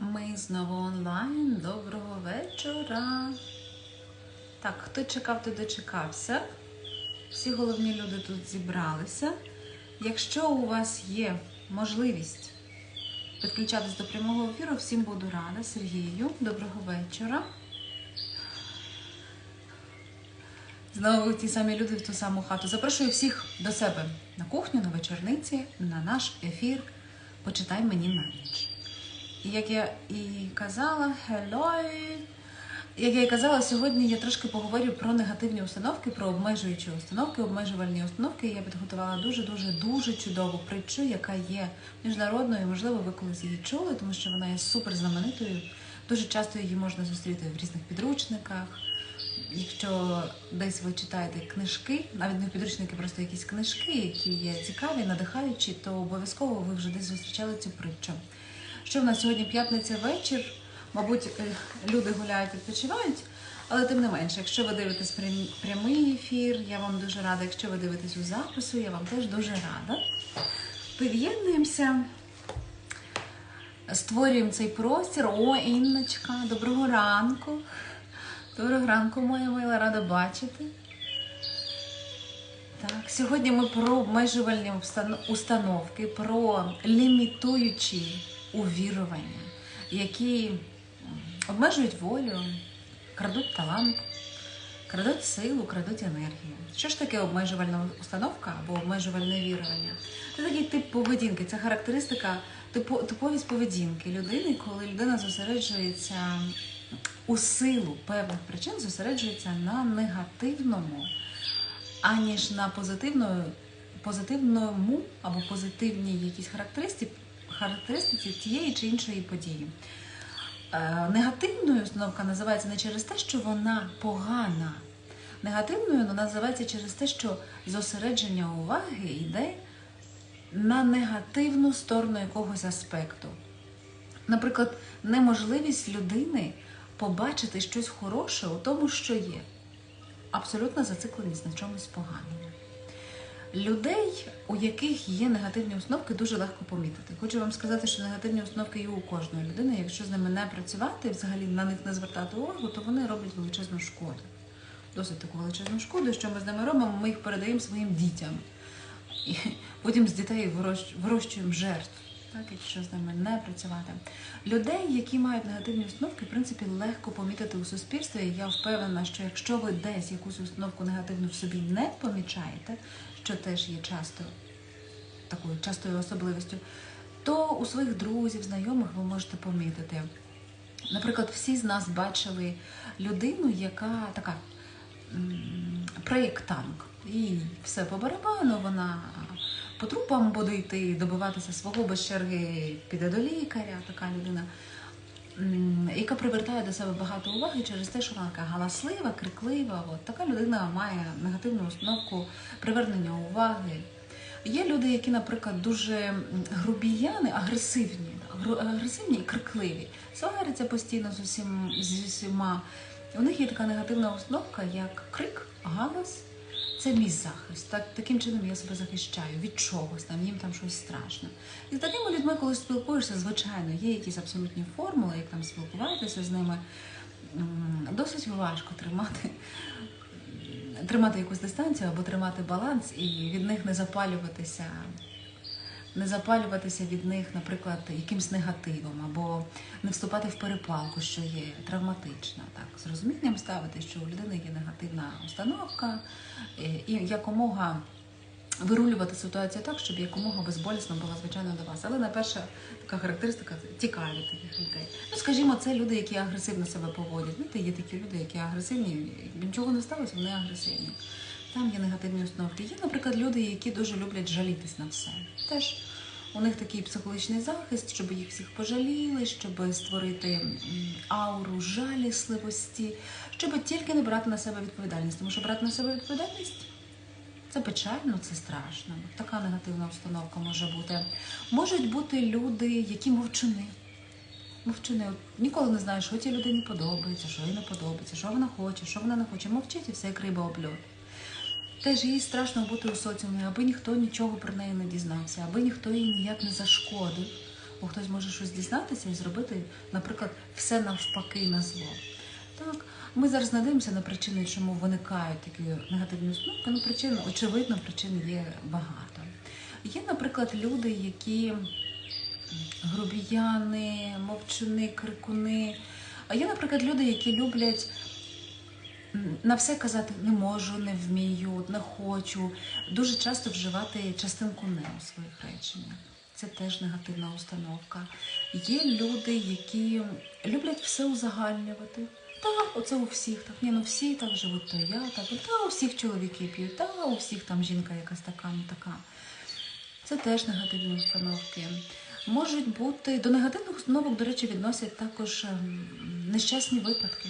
Ми знову онлайн. Доброго вечора. Так, хто чекав, той дочекався. Всі головні люди тут зібралися. Якщо у вас є можливість підключатись до прямого ефіру, всім буду рада. Сергію, доброго вечора. Знову ті самі люди в ту саму хату. Запрошую всіх до себе на кухню, на вечорниці, на наш ефір. Почитай мені на ніч. Як я і казала, hello. Як я і казала, сьогодні я трошки поговорю про негативні установки, про обмежуючі установки, обмежувальні установки. Я підготувала дуже дуже дуже чудову притчу, яка є міжнародною. Можливо, ви колись її чули, тому що вона є супер знаменитою. Дуже часто її можна зустріти в різних підручниках. Якщо десь ви читаєте книжки, навіть не підручники, просто якісь книжки, які є цікаві, надихаючі, то обов'язково ви вже десь зустрічали цю притчу. Що в нас сьогодні п'ятниця вечір? Мабуть, е, люди гуляють, відпочивають, але тим не менше, якщо ви дивитесь прямий ефір, я вам дуже рада. Якщо ви дивитесь у запису, я вам теж дуже рада. Під'єднуємося, створюємо цей простір. О, Інночка, доброго ранку. Доброго ранку, моя мила, рада бачити. Так, сьогодні ми про обмежувальні установки, про лімітуючі увірування, які обмежують волю, крадуть талант, крадуть силу, крадуть енергію. Що ж таке обмежувальна установка або обмежувальне вірування? Це такий тип поведінки, це характеристика, типу, типовість поведінки людини, коли людина зосереджується у силу певних причин, зосереджується на негативному аніж на позитивному, позитивному або позитивній якійсь характеристиці, характеристиці тієї чи іншої події. Е, негативною установка називається не через те, що вона погана. Негативною вона називається через те, що зосередження уваги йде на негативну сторону якогось аспекту. Наприклад, неможливість людини побачити щось хороше у тому, що є абсолютна зацикленість на чомусь поганому. Людей, у яких є негативні установки, дуже легко помітити. Хочу вам сказати, що негативні установки є у кожної людини. Якщо з ними не працювати, взагалі на них не звертати увагу, то вони роблять величезну шкоду. Досить таку величезну шкоду, що ми з ними робимо, ми їх передаємо своїм дітям. І потім з дітей вирощ- вирощуємо жертв, так, якщо з ними не працювати. Людей, які мають негативні установки, в принципі, легко помітити у суспільстві. Я впевнена, що якщо ви десь якусь установку негативну в собі не помічаєте, що теж є часто такою частою особливістю, то у своїх друзів, знайомих ви можете помітити. Наприклад, всі з нас бачили людину, яка така м, проєктант. І все по барабану, вона по трупам буде йти, добиватися свого без черги, піде до лікаря, така людина, яка привертає до себе багато уваги через те, що вона така галаслива, криклива. От така людина має негативну установку привернення уваги. Є люди, які, наприклад, дуже грубіяни, агресивні, агресивні і крикливі, сваряться постійно з усім з усіма. У них є така негативна установка, як крик, галас. Це мій захист. Так, таким чином я себе захищаю від чогось, там їм там щось страшно. І з такими людьми, коли спілкуєшся, звичайно, є якісь абсолютні формули, як там спілкуватися з ними. Досить важко тримати, тримати якусь дистанцію або тримати баланс і від них не запалюватися, не запалюватися від них, наприклад, якимсь негативом, або не вступати в перепалку, що є травматична. Так, з розумінням ставити, що у людини є негативна установка, е, і якомога вирулювати ситуацію так, щоб якомога безболісно була звичайно до вас. Але найперша така характеристика тікає таких людей. Ну, скажімо, це люди, які агресивно себе поводять. Знаєте, є такі люди, які агресивні, нічого не сталося, вони агресивні. Там є негативні установки. Є, наприклад, люди, які дуже люблять жалітись на все. Теж у них такий психологічний захист, щоб їх всіх пожаліли, щоб створити ауру жалісливості, щоб тільки не брати на себе відповідальність. Тому що брати на себе відповідальність це печально, це страшно. Така негативна установка може бути. Можуть бути люди, які мовчуни. Мовчуни. Ніколи не знаєш, що цій людині подобається, що їй не подобається, що вона хоче, що вона не хоче. Мовчить і все як риба об льод. Теж їй страшно бути у соціумі, аби ніхто нічого про неї не дізнався, аби ніхто їй ніяк не зашкодив. бо хтось може щось дізнатися і зробити, наприклад, все навпаки на зло. Так, ми зараз не дивимося на причини, чому виникають такі негативні установки. Ну, причин, очевидно, причин є багато. Є, наприклад, люди, які грубіяни, мовчуни, крикуни. А є, наприклад, люди, які люблять на все казати не можу, не вмію, не хочу. Дуже часто вживати частинку не у своїх реченнях. Це теж негативна установка. Є люди, які люблять все узагальнювати. Так, оце у всіх так. Ні, ну всі так живуть, то я так. Та у всіх чоловіки п'ють, та у всіх там жінка якась така, не така. Це теж негативні установки. Можуть бути до негативних установок, до речі, відносять також ем, нещасні випадки.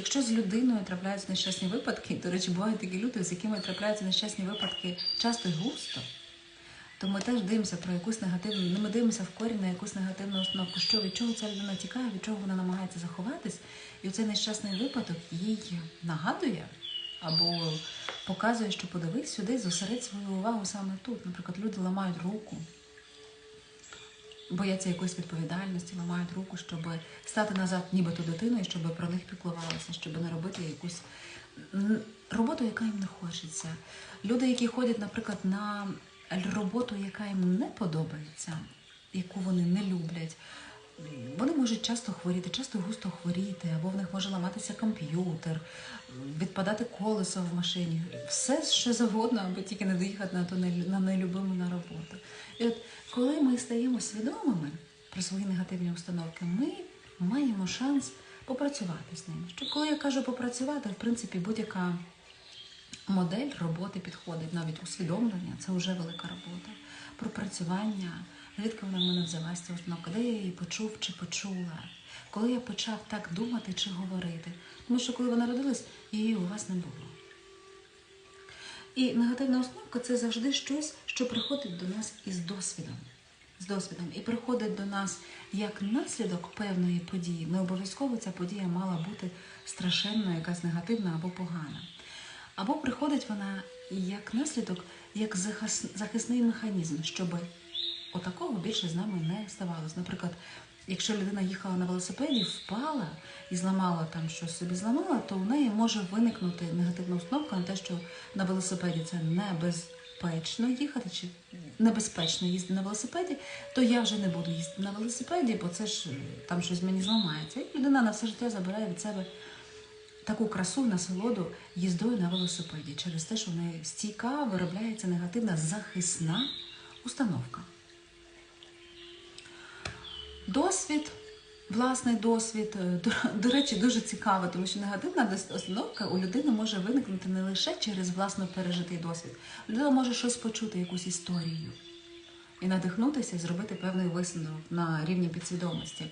Якщо з людиною трапляються нещасні випадки, до речі, бувають такі люди, з якими трапляються нещасні випадки часто й густо, то ми теж дивимося про якусь негативну, ну, ми дивимося в корінь на якусь негативну установку, що від чого ця людина тікає, від чого вона намагається заховатись, і оцей нещасний випадок їй нагадує або показує, що подивись сюди, зосередь свою увагу саме тут. Наприклад, люди ламають руку, бояться якоїсь відповідальності, ламають руку, щоб стати назад, нібито дитиною, щоб про них піклувалися, щоб не робити якусь роботу, яка їм не хочеться. Люди, які ходять, наприклад, на роботу, яка їм не подобається, яку вони не люблять. Вони можуть часто хворіти, часто густо хворіти, або в них може ламатися комп'ютер, відпадати колесо в машині, все що завгодно, аби тільки не доїхати на ту на нелюбиму на роботу. І от коли ми стаємо свідомими про свої негативні установки, ми маємо шанс попрацювати з ними. Що коли я кажу попрацювати, в принципі, будь-яка модель роботи підходить, навіть усвідомлення це вже велика робота. Пропрацювання, звідки вона в мене взялася ця установка, де я її почув чи почула, коли я почав так думати чи говорити. Тому що коли вона родилась, її у вас не було. І негативна установка це завжди щось, що приходить до нас із досвідом. З досвідом і приходить до нас як наслідок певної події. Не обов'язково ця подія мала бути страшенною, якась негативна або погана. Або приходить вона як наслідок, як захисний механізм, щоб отакого більше з нами не ставалося. Наприклад, якщо людина їхала на велосипеді, впала і зламала там щось собі зламала, то в неї може виникнути негативна установка на те, що на велосипеді це небезпечно їхати, чи небезпечно їздити на велосипеді, то я вже не буду їздити на велосипеді, бо це ж е, там щось мені зламається. І людина на все життя забирає від себе таку красу, насолоду їздою на велосипеді через те, що в неї стійка виробляється негативна захисна установка. Досвід, власний досвід, е, до, до речі, дуже цікаво, тому що негативна установка у людини може виникнути не лише через власно пережитий досвід. Людина може щось почути, якусь історію і надихнутися, і зробити певний висновок на рівні підсвідомості.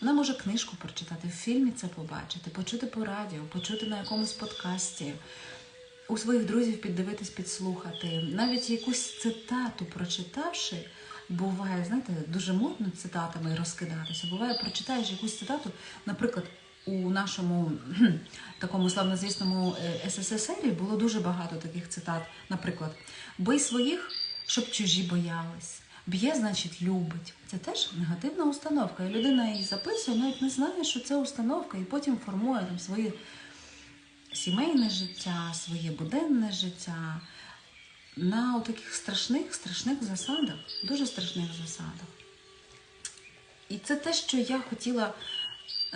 Вона може книжку прочитати, в фільмі це побачити, почути по радіо, почути на якомусь подкасті, у своїх друзів піддивитись, підслухати. Навіть якусь цитату прочитавши, буває, знаєте, дуже модно цитатами розкидатися. Буває, прочитаєш якусь цитату, наприклад. У нашому такому славнозвісному е, СССРі було дуже багато таких цитат. Наприклад, бий своїх, щоб чужі боялись. Б'є, значить, любить. Це теж негативна установка. І людина її записує, навіть не знає, що це установка, і потім формує там своє сімейне життя, своє буденне життя на таких страшних, страшних засадах, дуже страшних засадах. І це те, що я хотіла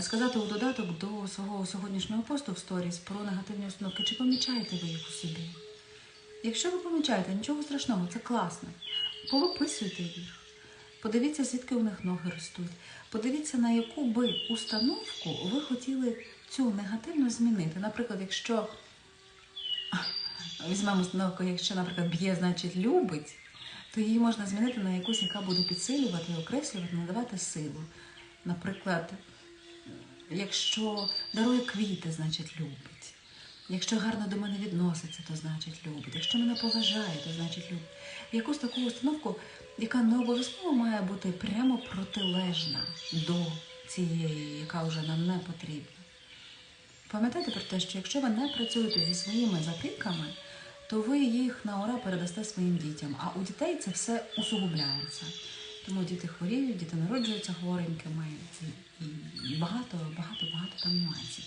сказати у додаток до свого сьогоднішнього посту в сторіс про негативні установки. Чи помічаєте ви їх у собі? Якщо ви помічаєте, нічого страшного, це класно. Повиписуйте їх. Подивіться, звідки у них ноги ростуть. Подивіться, на яку би установку ви хотіли цю негативну змінити. Наприклад, якщо візьмемо установку, якщо, наприклад, б'є, значить любить, то її можна змінити на якусь, яка буде підсилювати, окреслювати, надавати силу. Наприклад, якщо дарує квіти, значить любить. Якщо гарно до мене відноситься, то значить любить. Якщо мене поважає, то значить любить. Якусь таку установку, яка не обов'язково має бути прямо протилежна до цієї, яка вже нам не потрібна. Пам'ятайте про те, що якщо ви не працюєте зі своїми запіками, то ви їх на ура передасте своїм дітям, а у дітей це все усугубляється. Тому діти хворіють, діти народжуються хворенькими і, багато, багато, багато там нюансів.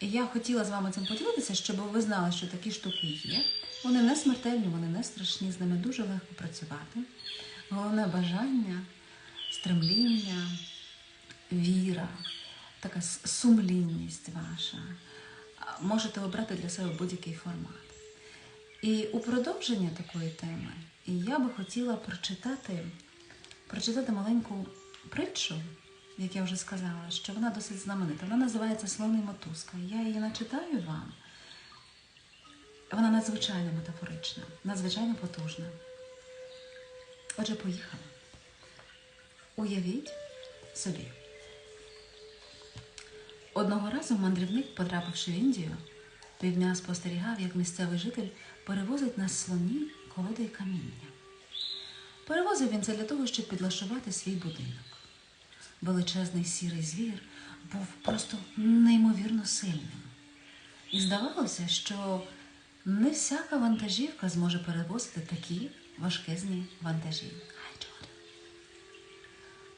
Я хотіла з вами цим поділитися, щоб ви знали, що такі штуки є. Вони не смертельні, вони не страшні, з ними дуже легко працювати. Головне бажання, стремління, віра, така сумлінність ваша. Можете обрати для себе будь-який формат. І у продовження такої теми я би хотіла прочитати, прочитати маленьку притчу, як я вже сказала, що вона досить знаменита. Вона називається Слон і мотузка. Я її начитаю вам. Вона надзвичайно метафорична, надзвичайно потужна. Отже, поїхали. Уявіть собі. Одного разу мандрівник, потрапивши в Індію, півдня спостерігав, як місцевий житель перевозить на слоні колоди й каміння. Перевозив він це для того, щоб підлаштувати свій будинок. Величезний сірий звір був просто неймовірно сильним. І здавалося, що не всяка вантажівка зможе перевозити такі важкезні вантажі.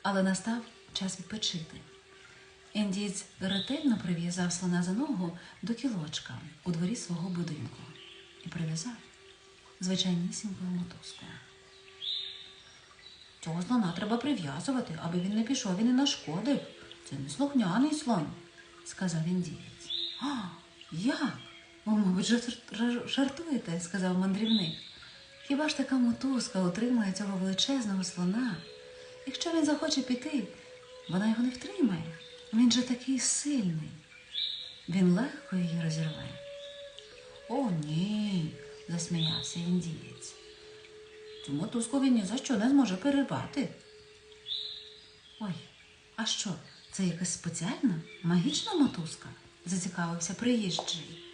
Але настав час відпочити. Індієць ретельно прив'язав слона за ногу до кілочка у дворі свого будинку і прив'язав звичайнісінькою мотузкою. Цього слона треба прив'язувати, аби він не пішов і не нашкодив. Це не слухняний слон, сказав індієць. А, як? Ви, мабуть, жартуєте, сказав мандрівник. Хіба ж така мотузка утримує цього величезного слона? Якщо він захоче піти, вона його не втримає. Він же такий сильний. Він легко її розірве. О, ні, засміявся індієць. Цю мотузку він ні за що не зможе перервати. Ой, а що, це якась спеціальна магічна мотузка? зацікавився приїжджий.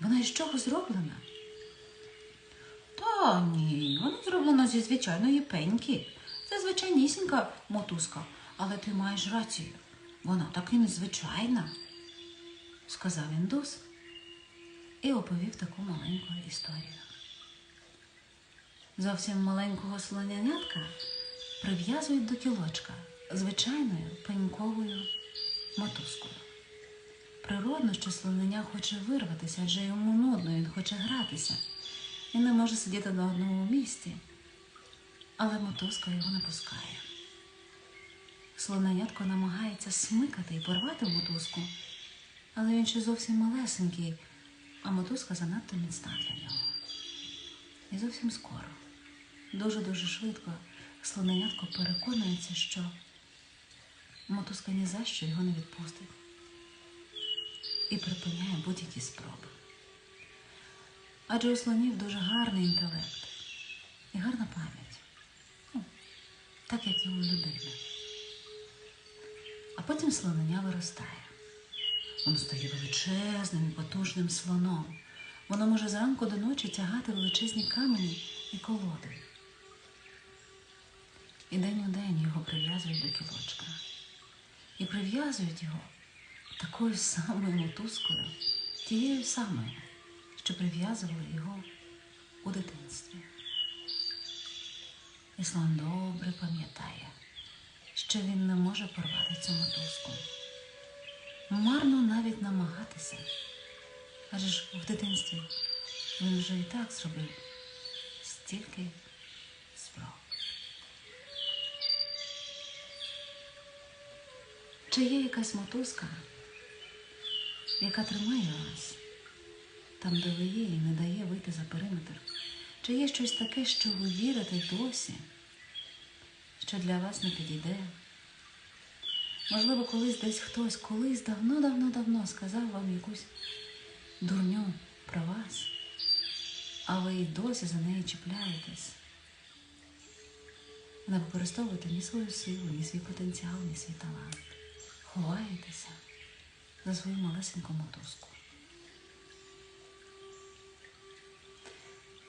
Вона із чого зроблена? Та ні, вона зроблена зі звичайної пеньки. Це звичайнісінька мотузка, але ти маєш рацію. Вона таки незвичайна, сказав індус і оповів таку маленьку історію. Зовсім маленького слонянятка прив'язують до кілочка звичайною пеньковою мотузкою. Природно, що слонення хоче вирватися, адже йому нудно, він хоче гратися. Він не може сидіти на одному місці, але мотузка його не пускає. Слоненятко намагається смикати і порвати мотузку, але він ще зовсім малесенький, а мотузка занадто міцна для нього. І зовсім скоро, дуже-дуже швидко, слоненятко переконується, що мотузка ні за що його не відпустить і припиняє будь-які спроби. Адже у слонів дуже гарний інтелект і гарна пам'ять, ну, так як і у людини. А потім слонення виростає. Воно стає величезним і потужним слоном. Воно може зранку до ночі тягати величезні камені і колоди. І день у день його прив'язують до кілочка. І прив'язують його такою самою мотузкою, тією самою, що прив'язували його у дитинстві. І слон добре пам'ятає, що він не може порвати цю мотузку. Марно навіть намагатися. Адже ж в дитинстві він вже і так зробив стільки спроб. Чи є якась мотузка, яка тримає вас там, де ви є, і не дає вийти за периметр? Чи є щось таке, що ви вірите досі, що для вас не підійде? Можливо, колись десь хтось, колись давно-давно-давно сказав вам якусь дурню про вас, а ви і досі за неї чіпляєтесь. Не використовуєте ні свою силу, ні свій потенціал, ні свій талант. Ховаєтеся за свою малесеньку мотузку.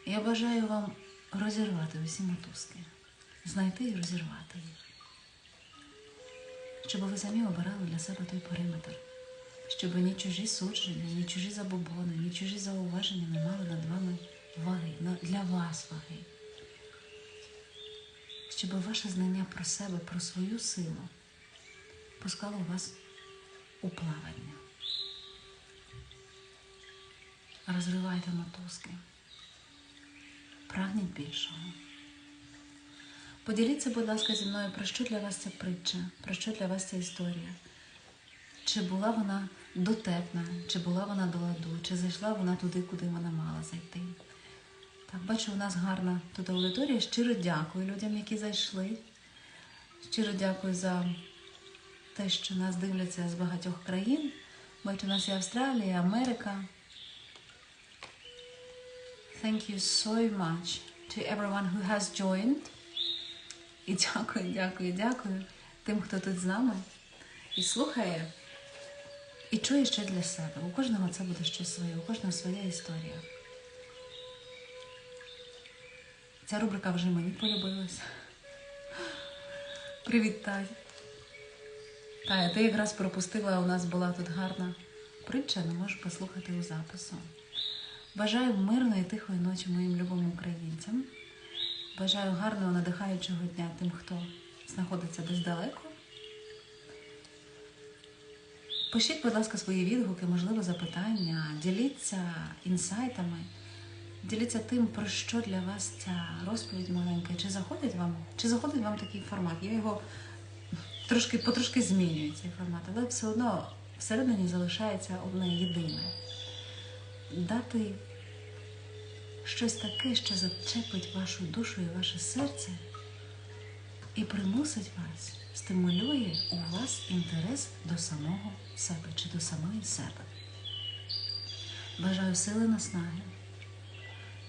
Я бажаю вам розірвати усі мотузки, знайти і розірвати їх щоб ви самі обирали для себе той периметр, щоб ні чужі судження, ні чужі забобони, ні чужі зауваження не мали над вами ваги, для вас ваги. щоб ваше знання про себе, про свою силу пускало вас у плавання. Розривайте мотузки. Прагніть більшого. Поділіться, будь ласка, зі мною, про що для вас ця притча, про що для вас ця історія. Чи була вона дотепна, чи була вона до ладу, чи зайшла вона туди, куди вона мала зайти. Так, бачу, у нас гарна тут аудиторія. Щиро дякую людям, які зайшли. Щиро дякую за те, що нас дивляться з багатьох країн. Бачу, у нас і Австралія, Америка. Thank you so much to everyone who has joined. І дякую, дякую, дякую тим, хто тут з нами і слухає, і чує ще для себе. У кожного це буде щось своє, у кожного своя історія. Ця рубрика вже мені полюбилася. Привіт, Тай. Тая, ти якраз пропустила, у нас була тут гарна притча, не можеш послухати у запису. Бажаю мирної тихої ночі моїм любим українцям. Бажаю гарного надихаючого дня тим, хто знаходиться десь далеко. Пишіть, будь ласка, свої відгуки, можливо, запитання, діліться інсайтами, діліться тим, про що для вас ця розповідь маленька. Чи заходить вам, чи заходить вам такий формат? Я його трошки потрошки змінюю цей формат, але все одно всередині залишається одне єдине. Дати щось таке, що зачепить вашу душу і ваше серце і примусить вас, стимулює у вас інтерес до самого себе чи до самої себе. Бажаю сили наснаги,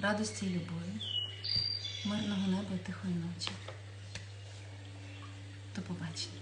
радості і любові, мирного неба і тихої ночі. До побачення.